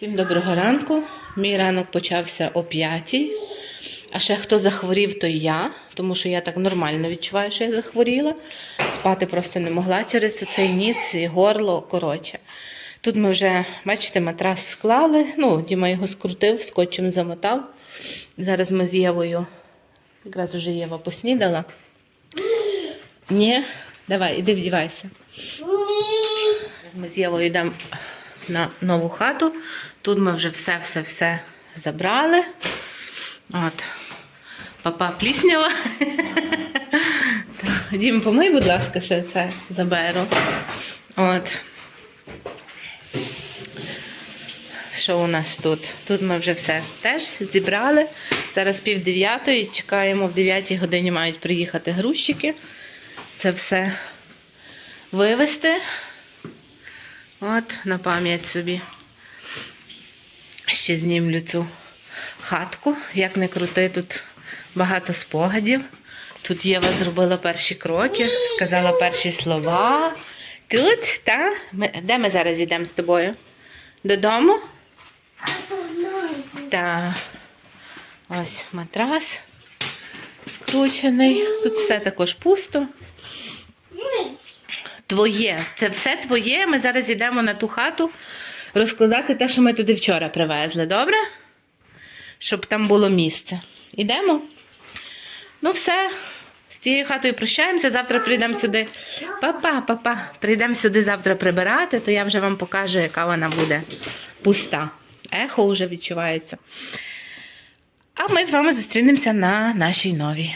Всім доброго ранку. Мій ранок почався о 5. А ще хто захворів, то я, тому що я так нормально відчуваю, що я захворіла. Спати просто не могла через цей ніс і горло. Коротше. Тут ми вже, бачите, матрас склали. Ну, Діма його скрутив, скотчем замотав. Зараз ми з Євою, якраз вже Єва поснідала. Ні, давай, іди вдівайся. Ми з Євою йдемо на нову хату. Тут ми вже все-все-все забрали. От. Папа пліснява. Дім, помий, будь ласка, ще це заберу. От. Що у нас тут? Тут ми вже все теж зібрали. Зараз пів дев'ятої. Чекаємо, в дев'ятій годині мають приїхати грузчики. Це все вивезти. От, на пам'ять собі. Ще знімлю цю хатку. Як не крути, тут багато спогадів. Тут Єва зробила перші кроки, сказала перші слова. Тут, та? Ми, де ми зараз йдемо з тобою? Додому? Так. Ось матрас скручений. Тут все також пусто. Твоє. Це все твоє. Ми зараз йдемо на ту хату розкладати те, що ми туди вчора привезли, добре? Щоб там було місце. Ідемо? Ну, все. З цією хатою прощаємося. Завтра прийдемо сюди. Папа, папа, прийдемо сюди завтра прибирати, то я вже вам покажу, яка вона буде пуста. Ехо вже відчувається. А ми з вами зустрінемося на нашій новій.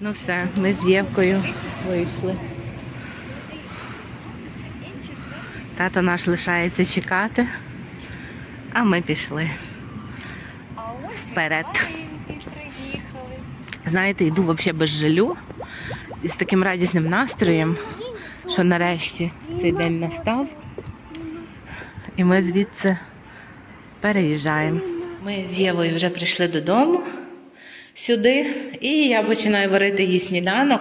Ну все, ми з Євкою вийшли. Тато наш лишається чекати, а ми пішли. Вперед. Знаєте, йду взагалі без жалю і з таким радісним настроєм, що нарешті цей день настав. І ми звідси переїжджаємо. Ми з Євою вже прийшли додому сюди, і я починаю варити їй сніданок.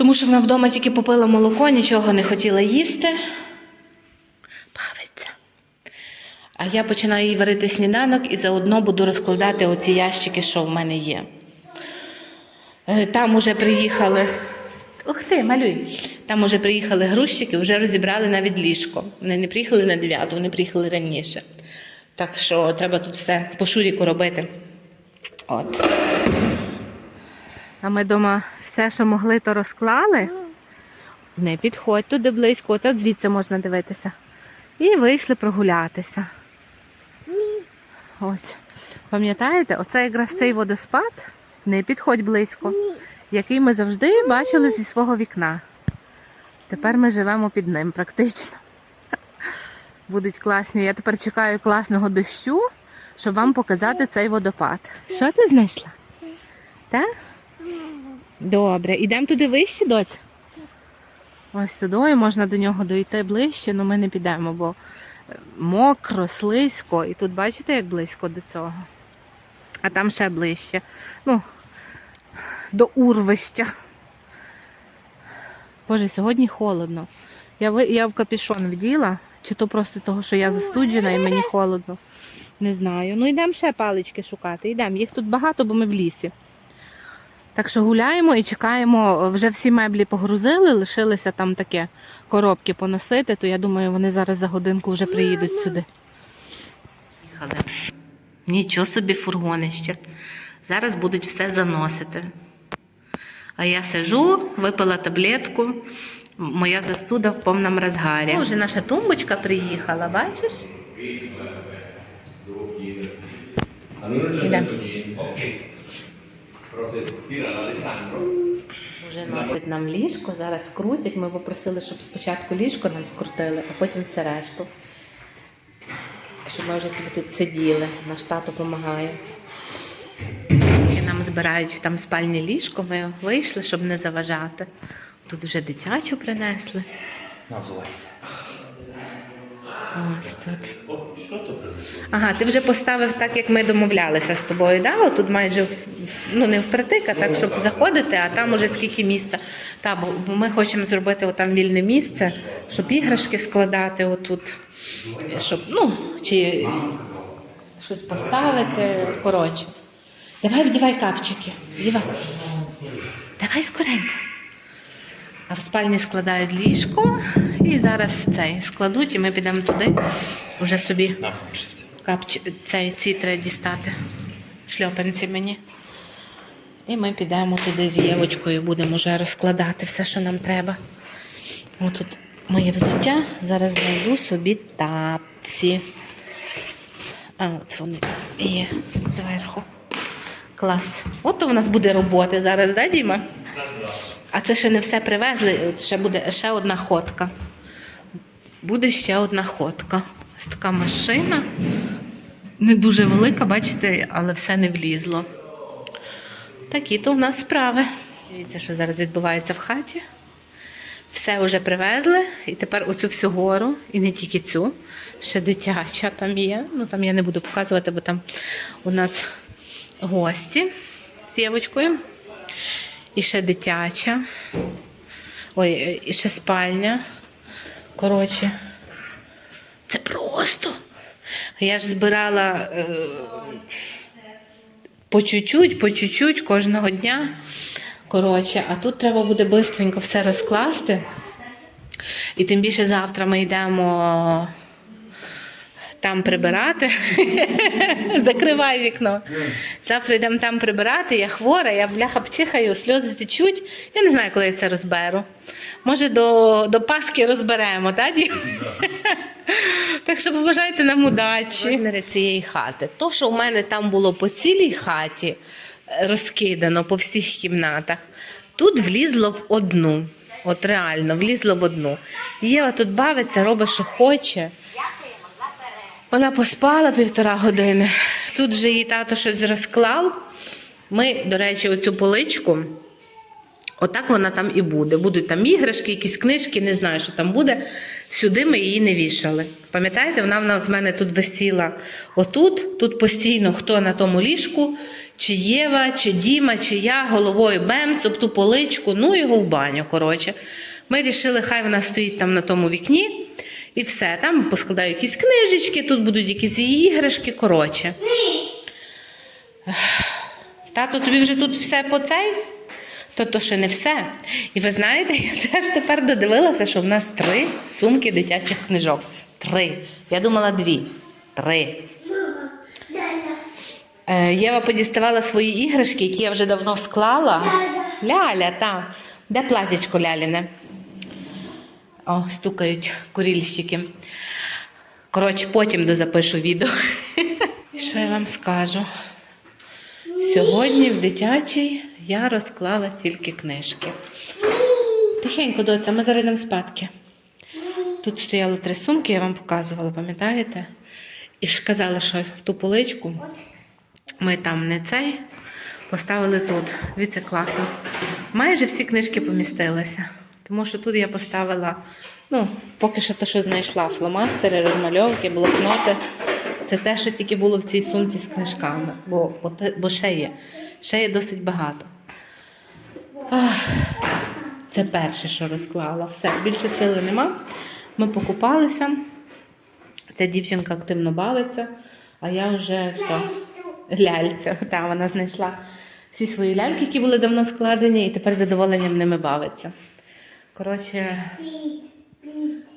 Тому що вона вдома тільки попила молоко, нічого не хотіла їсти. Бавиться. А я починаю їй варити сніданок і заодно буду розкладати оці ящики, що в мене є. Е, Там уже приїхали. Ух ти, малюй. Там уже приїхали грузчики, вже розібрали навіть ліжко. Вони не приїхали на 9, вони приїхали раніше. Так що треба тут все по шуріку робити. От. А ми вдома все, що могли, то розклали. Не підходь туди близько, от звідси можна дивитися. І вийшли прогулятися. Ось. Пам'ятаєте, оце якраз цей водоспад, не підходь близько, який ми завжди бачили зі свого вікна. Тепер ми живемо під ним практично. Будуть класні. Я тепер чекаю класного дощу, щоб вам показати цей водопад. Що ти знайшла? Так? Добре, ідемо туди вище, доць? Ось туди можна до нього дойти ближче, але ми не підемо, бо е, мокро, слизько. І тут бачите, як близько до цього. А там ще ближче. Ну, до урвища. Боже, сьогодні холодно. Я, я в капюшон вділа, чи то просто того, що я застуджена і мені холодно. Не знаю. Ну йдемо ще палички шукати. Йдемо. Їх тут багато, бо ми в лісі. Так що гуляємо і чекаємо. Вже всі меблі погрузили, лишилися там таке коробки поносити, то я думаю, вони зараз за годинку вже приїдуть сюди. Їхали. Нічого собі фургонище. Зараз будуть все заносити. А я сижу, випила таблетку. Моя застуда в повному розгарі. Вже наша тумбочка приїхала, бачиш? A Вже носять нам ліжко, зараз скрутять. Ми попросили, щоб спочатку ліжко нам скрутили, а потім все решту. Щоб ми вже собі тут сиділи, наш тато допомагає. Нам збирають там спальне ліжко, ми вийшли, щоб не заважати. Тут вже дитячу принесли. Vai. Ось тут. Ага, ти вже поставив так, як ми домовлялися з тобою, да? Тут майже ну не впритик, а так, щоб заходити, а там уже скільки місця. Та, бо бо ми хочемо зробити отам вільне місце, щоб іграшки складати отут, щоб, ну, чи щось поставити. Коротше. Давай вдівай капчики. Вдівай. Давай скоренько. А в спальні складають ліжко і зараз цей складуть, і ми підемо туди вже собі. Капч... Цей, ці треба дістати. Шльопанці мені. І ми підемо туди з Євочкою, будемо вже розкладати все, що нам треба. Ось тут моє взуття. Зараз знайду собі тапці. А от вони є зверху. Клас. От у нас буде роботи зараз, да, Діма? А це ще не все привезли, ще буде ще одна ходка. Буде ще одна ходка. Ось така машина. Не дуже велика, бачите, але все не влізло. Такі то в нас справи. Дивіться, що зараз відбувається в хаті. Все вже привезли, і тепер оцю всю гору, і не тільки цю, ще дитяча там є. Ну там я не буду показувати, бо там у нас гості з Євочкою. І ще дитяча. Ой, і ще спальня. Коротше, це просто. Я ж збирала е, по чуть-чуть, по чуть-чуть кожного дня. Коротше, а тут треба буде швидко все розкласти. І тим більше завтра ми йдемо там прибирати. Закривай вікно. Завтра йдемо там прибирати, я хвора, я бляха пчихаю, сльози течуть. Я не знаю, коли я це розберу. Може, до, до Пасхи розберемо, так? Так що побажайте нам удачі. Розміри цієї хати. То, що в мене там було по цілій хаті е, розкидано по всіх кімнатах, тут влізло в одну. От реально, влізло в одну. Єва тут бавиться, робить, що хоче. Вона поспала півтора години. Тут же її тато щось розклав. Ми, до речі, оцю поличку. Отак вона там і буде. Будуть там іграшки, якісь книжки, не знаю, що там буде. Сюди ми її не вішали. Пам'ятаєте, вона в нас в мене тут висіла отут, тут постійно хто на тому ліжку, чи Єва, чи Діма, чи я головою бемц об ту поличку, ну його в баню. Коротше. Ми вирішили, хай вона стоїть там на тому вікні. І все, там поскладаю якісь книжечки, тут будуть якісь її іграшки, коротше. Тато, тобі вже тут все по цей? То то ще не все. І ви знаєте, я теж тепер додивилася, що в нас три сумки дитячих книжок. Три. Я думала дві. Три. Е, Єва подіставала свої іграшки, які я вже давно склала. Ляля, та. Де платячко ляліне? О, стукають курільщики. Коротше, потім дозапишу відео. Що я вам скажу? Сьогодні в дитячій я розклала тільки книжки. Тихенько, доця, ми зараз йдемо спадки. Тут стояло три сумки, я вам показувала, пам'ятаєте? І ж казала, що ту поличку ми там не цей поставили тут. Дивіться, класно. Майже всі книжки помістилися. Тому що тут я поставила, ну, поки що те, що знайшла, фломастери, розмальовки, блокноти. Це те, що тільки було в цій сумці з книжками, бо, бо, бо ще є. Ще є досить багато. Ах, це перше, що розклала. Все, більше сили нема. Ми покупалися. Ця дівчинка активно бавиться, а я вже все. Ляльця. Та, вона знайшла всі свої ляльки, які були давно складені, і тепер задоволенням ними бавиться. Коротше,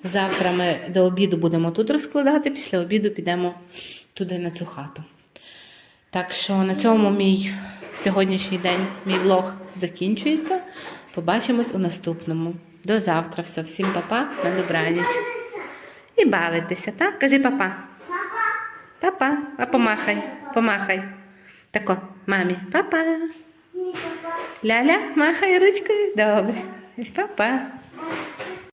завтра ми до обіду будемо тут розкладати, після обіду підемо туди на цю хату. Так що на цьому мій сьогоднішній день, мій влог закінчується. Побачимось у наступному. До завтра. Все, всім папа, на добраніч. І бавитися, так? Кажи папа. Папа. А помахай, помахай. Тако, мамі, папа. Ляля, махай ручкою. Добре. Папа.